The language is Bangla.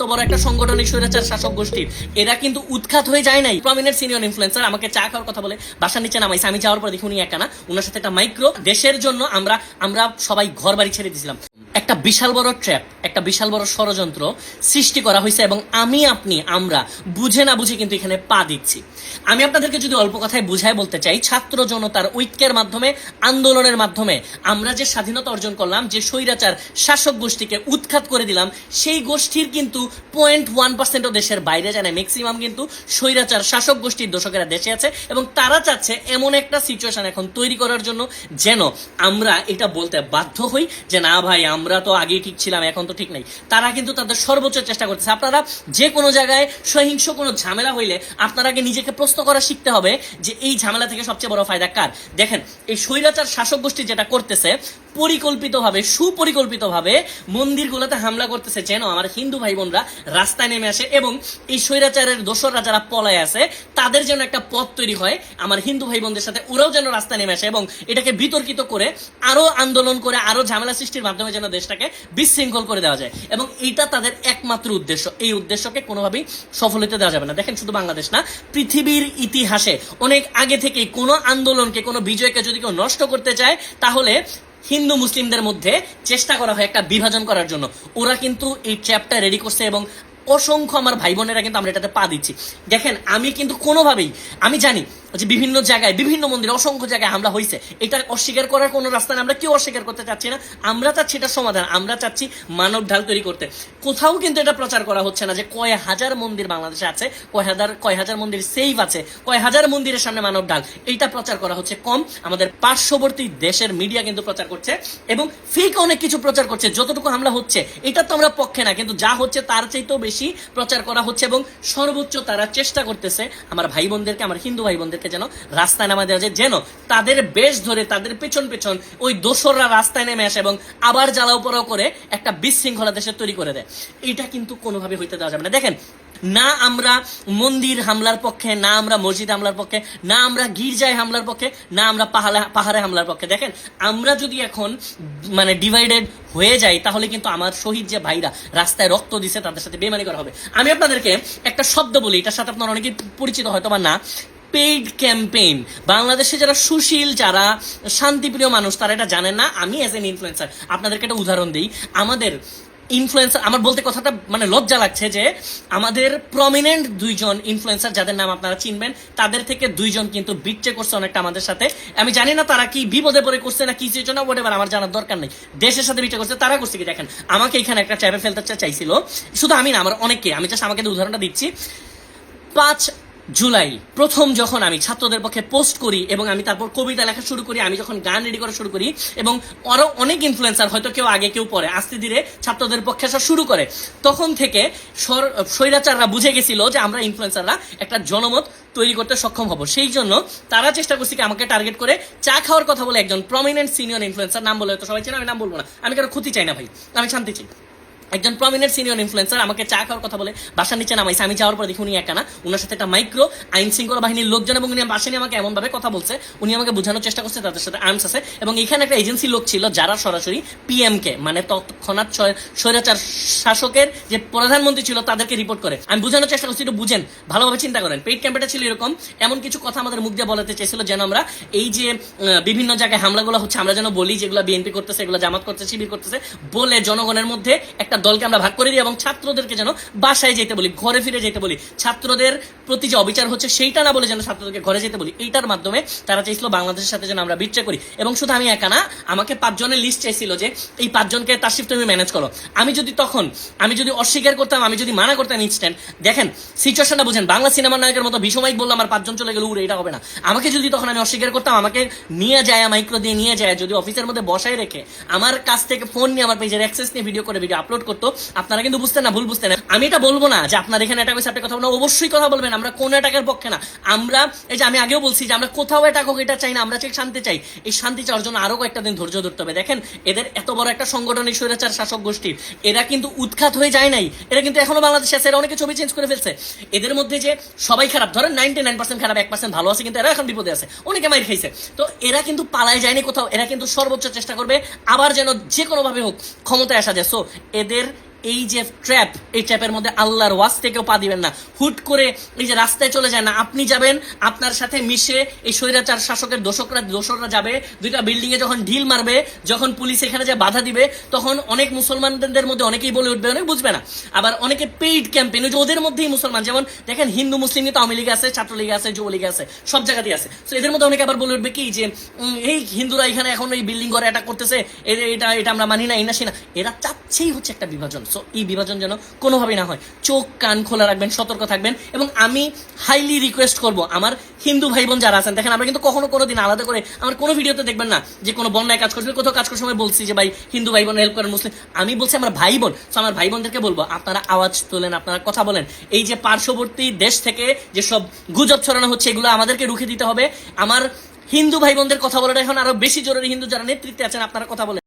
এত বড় একটা সংগঠনিক স্বৈরাচার শাসক গোষ্ঠীর, এরা কিন্তু উৎখাত হয়ে যায় নাই। প্রমিনেন্ট সিনিয়র ইনফ্লুয়েন্সার আমাকে চা খাওয়ার কথা বলে, বাসার নিচে নামাইছে, আমি যাওয়ার পর দেখি উনি একা না ওনার সাথে একটা মাইক্রো দেশের জন্য আমরা আমরা সবাই ঘর বাড়ি ছেড়ে দিয়েছিলাম একটা বিশাল বড় ট্র্যাপ একটা বিশাল বড় ষড়যন্ত্র সৃষ্টি করা হয়েছে এবং আমি, আপনি, আমরা বুঝে না বুঝে কিন্তু এখানে পা দিচ্ছি। আমি আপনাদেরকে যদি অল্প কথায় বুঝায় বলতে চাই, ছাত্র জনতার ঐক্যের মাধ্যমে, আন্দোলনের মাধ্যমে আমরা যে স্বাধীনতা অর্জন করলাম, যে স্বৈরাচার শাসক গোষ্ঠীকে উৎখাত করে দিলাম, সেই গোষ্ঠীর কিন্তু পয়েন্ট ওয়ান পার্সেন্টও দেশের বাইরে জানে ম্যাক্সিমাম কিন্তু স্বৈরাচার শাসক গোষ্ঠীর দোষকেরা দেশে আছে এবং তারা চাচ্ছে এমন একটা সিচুয়েশন এখন তৈরি করার জন্য যেন আমরা এটা বলতে বাধ্য হই যে, না ভাই আমরা তো আগেই ঠিক ছিলাম, এখন তো ঠিক নাই। তারা কিন্তু তাদের সর্বোচ্চ চেষ্টা করতেছে। আপনারা যে কোনো জায়গায় সহিংস কোনো ঝামেলা হইলে আপনারা আগে নিজেকে প্রশ্ন করা শিখতে হবে যে এই ঝামেলা থেকে সবচেয়ে বড় ফায়দা কার? দেখেন, এই স্বৈরাচার শাসক গোষ্ঠী যেটা করতেছে পরিকল্পিতভাবে, সুপরিকল্পিতভাবে মন্দিরগুলোতে হামলা করতেছে। যেন আমার হিন্দু ভাই বোনরা রাস্তায় নেমে আসে এবং এই স্বৈরাচারের দোসররা যারা পলায় আছে, তাদের যেন একটা পথ তৈরি হয়, আমার হিন্দু ভাই বোনদের সাথে ওরাও যেন রাস্তায় নেমে আসে এবং এটাকে বিতর্কিত করে আরও আন্দোলন করে আরও ঝামেলা সৃষ্টির মাধ্যমে যেন দেশটাকে বিশৃঙ্খল করে দেওয়া যায়। এবং এটা তাদের একমাত্র উদ্দেশ্য। এই উদ্দেশ্যকে কোনোভাবেই সফল হতে দেওয়া যাবে না। দেখেন, শুধু বাংলাদেশ না, পৃথিবীর ইতিহাসে অনেক আগে থেকেই কোনো আন্দোলনকে, কোনো বিজয়কে যদি কেউ নষ্ট করতে চায়, তাহলে হিন্দু মুসলিমদের মধ্যে চেষ্টা করা হয় একটা বিভাজন করার জন্য। ওরা কিন্তু এই চ্যাপটা রেডি করছে এবং অসংখ্য আমার ভাই বোনেরা কিন্তু আমরা এটাতে পা দিচ্ছি। দেখেন, আমি কিন্তু কোনোভাবেই, আমি জানি যে বিভিন্ন জায়গায়, বিভিন্ন মন্দিরে অসংখ্য জায়গায় হামলা হয়েছে এটা অস্বীকার করার কোনো রাস্তা নেই। আমরা কেউ অস্বীকার করতে চাচ্ছি না। আমরা চাচ্ছি এটা সমাধান। আমরা চাচ্ছি মানব ঢাল তৈরি করতে। কোথাও কিন্তু এটা প্রচার করা হচ্ছে না যে কয় হাজার মন্দির বাংলাদেশে আছে, কয় হাজার কয় হাজার মন্দির সেফ আছে, কয় হাজার মন্দিরের সামনে মানব ঢাল। এইটা প্রচার করা হচ্ছে কম। আমাদের পার্শ্ববর্তী দেশের মিডিয়া কিন্তু প্রচার করছে এবং ফেক অনেক কিছু প্রচার করছে। যতটুকু হামলা হচ্ছে, এটা তো আমরা পক্ষে না, কিন্তু যা হচ্ছে তার চাইতেও বেশি প্রচার করা হচ্ছে এবং সর্বোচ্চ তারা চেষ্টা করতেছে। আমার ভাই বোনদেরকে আমার হিন্দু ভাই বোনদেরকে যেন রাস্তায় নামা দেওয়া যায়, যেন তাদের বেশ ধরে তাদের পেছন পেছন ওই দোসররা রাস্তায় নেমে আসে এবং আবার জ্বালাও পোড়াও করে একটা বিশৃঙ্খলা দেশে তৈরি করে দেয়। এটা কিন্তু কোনোভাবে হইতে দেওয়া যাবে না। দেখেন, না আমরা মন্দির হামলার পক্ষে, না আমরা মসজিদ হামলার পক্ষে, না আমরা গির্জায় হামলার পক্ষে, না আমরা পাহাড়ে পাহাড়ে হামলার পক্ষে। দেখেন, আমরা যদি এখন মানে ডিভাইডেড হয়ে যাই, তাহলে কিন্তু আমার শহীদ যে ভাইরা রাস্তায় রক্ত দিছে, তাদের সাথে বেমানি করা হবে। আমি আপনাদেরকে একটা শব্দ বলি, এটার সাথে আপনারা অনেকেই পরিচিত হয়তো বা না। পেইড ক্যাম্পেইন বাংলাদেশে যারা সুশীল, যারা শান্তিপ্রিয় মানুষ, তারা এটা জানেন না। আমি অ্যাজ এন ইনফ্লুয়েন্সার আপনাদেরকে একটা উদাহরণ দিই। আমাদের ইনফ্লুয়েন্সার আমার বলতে কথাটা মানে লজ্জা লাগছে যে, আমাদের প্রমিনেন্ট দুইজন ইনফ্লুয়েন্সার যাদের নাম আপনারা চিনবেন, তাদের থেকে দুইজন কিন্তু বিচ্ছে করছে অনেকটা আমাদের সাথে। আমি জানি না তারা কি বিপদে পড়ে করছে না কি জন্য ওটা আমার জানার দরকার নেই। দেশের সাথে বিচ্ছে করছে, তারা করছে কি দেখেন, আমাকে এখানে একটা চ্যাপে ফেলতে চাইছিল। শুধু আমি না, আমার অনেকে আমি জাস্ট আমাকে উদাহরণটা দিচ্ছি। পাঁচ জুলাই, প্রথম যখন আমি ছাত্রদের পক্ষে পোস্ট করি এবং আমি তারপর কবিতা লেখা শুরু করি, আমি যখন গান রেডি করা শুরু করি এবং আরও অনেক ইনফ্লুয়েন্সার হয়তো কেউ আগে, কেউ পরে, আস্তে ধীরে ছাত্রদের পক্ষে আসা শুরু করে, তখন থেকে স্বৈরাচাররা বুঝে গেছিল যে আমরা ইনফ্লুয়েন্সাররা একটা জনমত তৈরি করতে সক্ষম হব। সেই জন্য তারা চেষ্টা করছে কি আমাকে টার্গেট করে চা খাওয়ার কথা বলে একজন প্রমিনেন্ট সিনিয়র ইনফ্লুয়েন্সার নাম বলে হয়তো সবাই চেনে, আমি নাম বলব না। আমি কারও ক্ষতি চাই না ভাই, আমি শান্তি চাই। একজন প্রমিনেন্ট সিনিয়র ইনফ্লুয়েন্সার আমাকে চা খাওয়ার কথা বলে, বাসার নিচে নামাইছে, আমি যাওয়ার পর দেখি উনি একা না। ওনার সাথে একটা মাইক্রো আইন শৃঙ্খলা বাহিনীর লোকজন এবং উনি বাসা নিয়ে আমাকে এমন ভাবে কথা বলছে, উনি আমাকে বোঝানোর চেষ্টা করছে, তাদের সাথে আর্মস আছে এবং এখানে একটা এজেন্সি লোক ছিল, যারা সরাসরি পিএম কে মানে তৎক্ষণাৎ স্বৈরাচার শাসকের যে প্রধানমন্ত্রী ছিল, তাদেরকে রিপোর্ট করে। আমি বোঝানোর চেষ্টা করছি, একটু বুঝেন, ভালোভাবে চিন্তা করেন। পেইড ক্যাম্পেটা ছিল এরকম, এমন কিছু কথা আমাদের মুখ দিয়ে বলাতে চেয়েছিল যেন আমরা এই যে বিভিন্ন জায়গায় হামলাগুলো হচ্ছে, আমরা যেন বলি যেগুলো বিএনপি করতেছে, এগুলো জামাত করতেছে, শিবির করতেছে, বলে জনগণের মধ্যে একটা দলকে আমরা ভাগ করে দিই এবং ছাত্রদেরকে যেন বাসায় যেতে বলি, ঘরে ফিরে যেতে বলি। ছাত্রদের প্রতি যে অবিচার হচ্ছে সেইটা না বলে যেন ছাত্রদেরকে ঘরে যেতে বলি। এইটার মাধ্যমে তারা চাইছিল বাংলাদেশের সাথে যেন আমরা বিট্রে করি। এবং শুধু আমি একা না, আমাকে পাঁচজনের লিস্ট চাইছিল যে এই পাঁচজনকে তার তুমি ম্যানেজ করো। আমি যদি তখন, আমি যদি অস্বীকার করতাম, আমি যদি মানা করতাম ইনস্ট্যান্ট দেখেন সিচুয়েশনটা বুঝেন, বাংলা সিনেমার নায়কের মতো বিষমাইক বললাম আমার পাঁচজন চলে গেল, উড়ে, এটা হবে না। আমাকে যদি তখন আমি অস্বীকার করতাম, আমাকে নিয়ে যায় মাইক্রো দিয়ে নিয়ে যায়, যদি অফিসের মধ্যে বসায় রেখে, আমার কাছ থেকে ফোন নিয়ে, আমার পেজের অ্যাক্সেস নিয়ে ভিডিও করে ভিডিও আপলোড করতো, আপনারা কিন্তু বুঝতেন না, ভুল বুঝতেন না। আমি এটা বলব না যে আপনার এখানে হয়েছে, আপনি কথা বলবেন অবশ্যই কথা বলবেন, আমরা কোন অ্যাটাকের পক্ষে না। আমরা, এই যে আমি আগেও বলছি যে আমরা কোথাও অ্যাটাক হোক, এটা চাই না, আমরা চাই শান্তি চাই। এই শান্তি চাওয়ার জন্য আরও কয়েকটা দিন ধৈর্য ধরতে হবে। দেখেন, এদের এত বড় একটা সংগঠন এই স্বৈরাচার শাসক গোষ্ঠীর এরা কিন্তু উৎখাত হয়ে যায় নাই। এরা কিন্তু এখনও বাংলাদেশে আছে, এরা অনেকে ছবি চেঞ্জ করে ফেলছে। এদের মধ্যে যে সবাই খারাপ, ধরেন নাইনটি নাইন পার্সেন্ট খারাপ, এক পার্সেন্ট ভালো আছে, কিন্তু এরা এখন বিপদে আছে। অনেকে মাইর খাইছে। তো এরা কিন্তু পালায় যায়নি কোথাও, এরা কিন্তু সর্বোচ্চ চেষ্টা করবে, আবার যেন যে কোনোভাবে হোক ক্ষমতায় আসা যায়। সো এদের ser এই যে ট্র্যাপ এই ট্র্যাপের মধ্যে আল্লাহর ওয়াজ থেকেও পা দিবেন না। হুট করে এই যে রাস্তায় চলে যায় না, আপনি যাবেন, আপনার সাথে মিশে এই স্বৈরাচার শাসকের দোষকরা দোষকরা যাবে। দুইটা বিল্ডিং এ যখন ঢিল মারবে, যখন পুলিশ এখানে যে বাধা দিবে, তখন অনেক মুসলমানদের মধ্যে অনেকেই বলে উঠবে, অনেক বুঝবে না। আবার অনেকে পেইড ক্যাম্পেইন ওই যে ওদের মধ্যেই মুসলমান। যেমন দেখেন হিন্দু, মুসলিম তো আওয়ামী লীগ আছে, ছাত্রলীগ আছে, যুবলীগ আছে, সব জায়গাতেই আছে। তো এদের মধ্যে অনেকে আবার বলে উঠবে কি যে এই হিন্দুরা এখানে এখন এই বিল্ডিং ঘরে অ্যাটাক করতেছে এটা এটা আমরা মানি না, এই না সে না। এরা চাচ্ছেই হচ্ছে একটা বিভাজন। সো এই বিভাজন যেন কোনোভাবেই না হয়। চোখ, কান খোলা রাখবেন, সতর্ক থাকবেন এবং আমি হাইলি রিকোয়েস্ট করব আমার হিন্দু ভাই বোন যারা আছেন, দেখেন আমরা কিন্তু কখনো কোনো দিন আলাদা করে আমার কোনো ভিডিওতে দেখবেন না যে কোনো বন্যায় কাজ করছে কোথাও কাজ করার সময় বলছি যে, ভাই, হিন্দু ভাই বোন হেল্প করেন, মুসলিম আমি বলছি আমার ভাই বোন তো আমার ভাই বোনদেরকে বলব, আপনারা আওয়াজ তোলেন, আপনারা কথা বলেন। এই যে পার্শ্ববর্তী দেশ থেকে যেসব গুজব ছড়ানো হচ্ছে, এগুলো আমাদেরকে রুখে দিতে হবে। আমার হিন্দু ভাই বোনদের কথা বলাটা এখন আরও বেশি জরুরি। হিন্দু যারা নেতৃত্বে আছেন, আপনারা কথা বলেন।